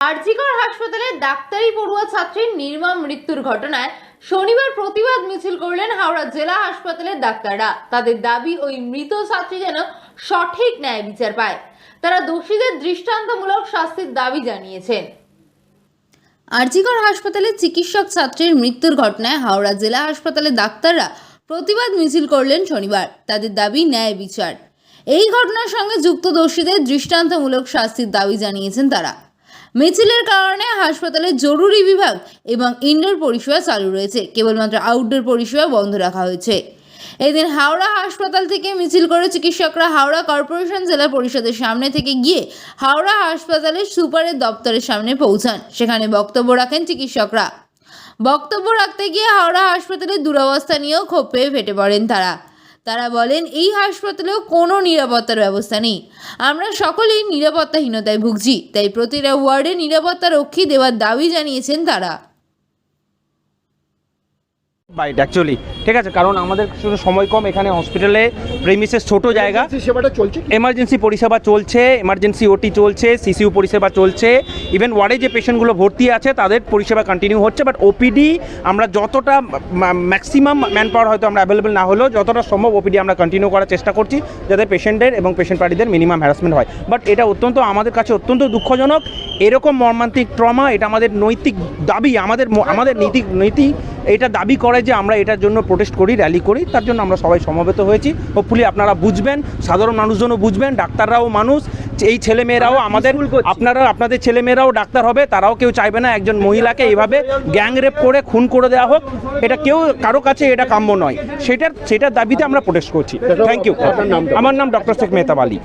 আরজিকর হাসপাতালে ডাক্তারি পড়ুয়া ছাত্রীর নির্মম মৃত্যুর ঘটনায় শনিবার প্রতিবাদ মিছিল করলেন হাওড়া জেলা হাসপাতালের ডাক্তাররা। তাদের দাবি, ওই মৃত ছাত্রী যেন সঠিক ন্যায় বিচার পায়। তারা দোষীদের দৃষ্টান্তমূলক শাস্তির দাবি জানিয়েছেন। আরজিকর হাসপাতালে চিকিৎসক ছাত্রীর মৃত্যুর ঘটনায় হাওড়া জেলা হাসপাতালে ডাক্তাররা প্রতিবাদ মিছিল করলেন শনিবার। তাদের দাবি, ন্যায় বিচার। এই ঘটনার সঙ্গে যুক্ত দোষীদের দৃষ্টান্তমূলক শাস্তির দাবি জানিয়েছেন তারা। মিছিলের কারণে হাসপাতালে জরুরি বিভাগ এবং ইনডোর পরিষেবা চালু রয়েছে। কেবলমাত্র আউটডোর পরিষেবা বন্ধ রাখা হয়েছে। এদিন হাওড়া হাসপাতাল থেকে মিছিল করে চিকিৎসকরা হাওড়া কর্পোরেশন জেলা পরিষদের সামনে থেকে গিয়ে হাওড়া হাসপাতালের সুপারের দপ্তরের সামনে পৌঁছান। সেখানে বক্তব্য রাখেন চিকিৎসকরা। বক্তব্য রাখতে গিয়ে হাওড়া হাসপাতালের দুরবস্থা নিয়েও ক্ষোভ পেয়ে ফেটে পড়েন তারা। তারা বলেন, এই হাসপাতালেও কোনো নিরাপত্তার ব্যবস্থা নেই। আমরা সকলেই নিরাপত্তাহীনতায় ভুগছি, তাই প্রতিটা ওয়ার্ডে নিরাপত্তা রক্ষী দেওয়ার দাবি জানিয়েছেন তারা। বাইট অ্যাকচুয়ালি ঠিক আছে কারণ আমাদের শুধু সময় কম এখানে হসপিটালে প্রেমিসেস ছোট জায়গা। সেবাটা চলছে এমার্জেন্সি পরিষেবা চলছে এমার্জেন্সি ওটি চলছে সিসিউ পরিষেবা চলছে। ইভেন ওয়ার্ডে যে পেশেন্টগুলো ভর্তি আছে তাদের পরিষেবা কন্টিনিউ হচ্ছে বাট ওপিডি আমরা যতটা ম্যাক্সিমাম ম্যান পাওয়ার হয়তো আমরা অ্যাভেলেবেল না হলেও যতটা সম্ভব ওপিডি আমরা কন্টিনিউ করার চেষ্টা করছি যাতে পেশেন্টের এবং পেশেন্ট পার্টিদের মিনিমাম হ্যারাসমেন্ট হয়। বাট এটা অত্যন্ত আমাদের কাছে অত্যন্ত দুঃখজনক। এরকম মর্মান্তিক ট্রমা এটা আমাদের নৈতিক দাবি আমাদের আমাদের নীতি নীতি এটা দাবি করে যে আমরা এটার জন্য প্রোটেস্ট করি র্যালি করি তার জন্য আমরা সবাই সমবেত হয়েছি। হোপফুলি আপনারা বুঝবেন সাধারণ মানুষজনও বুঝবেন ডাক্তাররাও মানুষ। এই ছেলেমেয়েরাও আমাদের আপনারা আপনাদের ছেলেমেয়েরাও ডাক্তার হবে তারাও কেউ চাইবে না একজন মহিলাকে এইভাবে গ্যাং রেপ করে খুন করে দেওয়া হোক। এটা কেউ কারও কাছে এটা কাম্য নয়। সেটার সেটার দাবিতে আমরা প্রোটেস্ট করছি। Thank you? আমার নাম ডক্টর শেখ মেহতাব আলী।